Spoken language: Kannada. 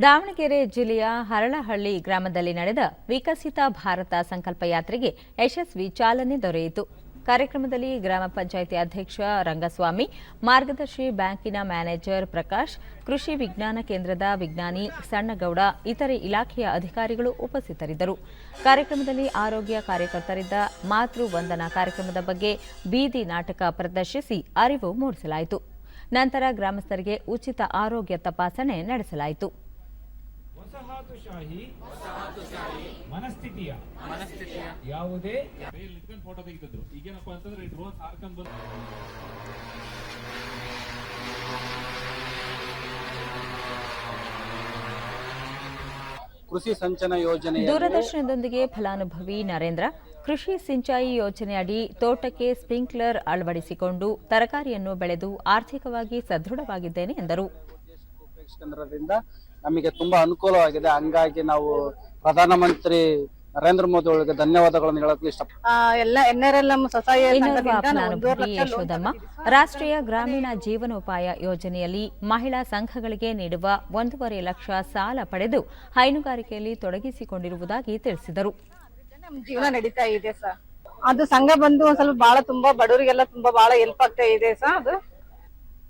ದಾವಣಗೆರೆ ಜಿಲ್ಲೆಯ ಹರಳಹಳ್ಳಿ ಗ್ರಾಮದಲ್ಲಿ ನಡೆದ ವಿಕಸಿತ ಭಾರತ ಸಂಕಲ್ಪ ಯಾತ್ರೆಗೆ ಯಶಸ್ವಿ ಚಾಲನೆ ದೊರೆಯಿತು. ಕಾರ್ಯಕ್ರಮದಲ್ಲಿ ಗ್ರಾಮ ಪಂಚಾಯಿತಿ ಅಧ್ಯಕ್ಷ ರಂಗಸ್ವಾಮಿ, ಮಾರ್ಗದರ್ಶಿ ಬ್ಯಾಂಕಿನ ಮ್ಯಾನೇಜರ್ ಪ್ರಕಾಶ್, ಕೃಷಿ ವಿಜ್ಞಾನ ಕೇಂದ್ರದ ವಿಜ್ಞಾನಿ ಸಣ್ಣಗೌಡ, ಇತರೆ ಇಲಾಖೆಯ ಅಧಿಕಾರಿಗಳು ಉಪಸ್ಥಿತರಿದ್ದರು. ಕಾರ್ಯಕ್ರಮದಲ್ಲಿ ಆರೋಗ್ಯ ಕಾರ್ಯಕರ್ತರಿದ್ದ ಮಾತೃ ವಂದನಾ ಕಾರ್ಯಕ್ರಮದ ಬಗ್ಗೆ ಬೀದಿ ನಾಟಕ ಪ್ರದರ್ಶಿಸಿ ಅರಿವು ಮೂಡಿಸಲಾಯಿತು. ನಂತರ ಗ್ರಾಮಸ್ಥರಿಗೆ ಉಚಿತ ಆರೋಗ್ಯ ತಪಾಸಣೆ ನಡೆಸಲಾಯಿತು. ವಸಾಹತುಶಾಹಿ. ಮನಸ್ಥಿತಿಯ. ಮನಸ್ಥಿತಿಯ. ಯಾವುದೇ. ಇಲ್ಲಿ ನಿಂತ್ಕೊಂಡು ಫೋಟೋ ತೆಗಿತಿದ್ರು. ಈಗೇನಪ್ಪ ಅಂತಂದ್ರೆ ಡ್ರೋನ್ ಹಾರ್ಕೊಂಡ್ ಬಂದು ಕೃಷಿ ಸಂಚನ ಯೋಜನೆ ದೂರದರ್ಶನದೊಂದಿಗೆ ಫಲಾನುಭವಿ ನರೇಂದ್ರ ಕೃಷಿ ಸಿಂಚಾಯಿ ಯೋಜನೆಯಡಿ ತೋಟಕ್ಕೆ ಸ್ಪ್ರಿಂಕ್ಲರ್ ಅಳವಡಿಸಿಕೊಂಡು ತರಕಾರಿಯನ್ನು ಬೆಳೆದು ಆರ್ಥಿಕವಾಗಿ ಸದೃಢವಾಗಿದ್ದೇನೆ ಎಂದರು. ಉಪೇಕ್ಷಿಸಿರೋದ್ರಿಂದ ನಮಗೆ ತುಂಬಾ ಅನುಕೂಲವಾಗಿದೆ. ಹಂಗಾಗಿ ನಾವು ಪ್ರಧಾನಮಂತ್ರಿ ನರೇಂದ್ರ ಮೋದಿ ಅವರಿಗೆ ಧನ್ಯವಾದಗಳನ್ನು ಹೇಳಕ್ಕೆ ಇಷ್ಟ ಆ, ಎಲ್ಲ ಎನ್ ಆರ್ ಎಲ್ ತಗೊಂಡಿದ್ದೀವಿ. ರಾಷ್ಟ್ರೀಯ ಗ್ರಾಮೀಣ ಜೀವನೋಪಾಯ ಯೋಜನೆಯಲ್ಲಿ ಮಹಿಳಾ ಸಂಘಗಳಿಗೆ ನೀಡುವ ಒಂದೂವರೆ ಲಕ್ಷ ಸಾಲ ಪಡೆದು ಹೈನುಗಾರಿಕೆಯಲ್ಲಿ ತೊಡಗಿಸಿಕೊಂಡಿರುವುದಾಗಿ ತಿಳಿಸಿದರು. ಜೀವನ ನಡೀತಾ ಇದೆ ಸರ್. ಅದು ಸಂಘ ಬಂದು ಒಂದ್ ಸ್ವಲ್ಪ ಬಹಳ ತುಂಬಾ ಬಡವರಿಗೆಲ್ಲ ತುಂಬಾ ಬಹಳ ಹೆಲ್ಪ್ ಆಗ್ತಾ ಇದೆ ಸರ್. ಅದು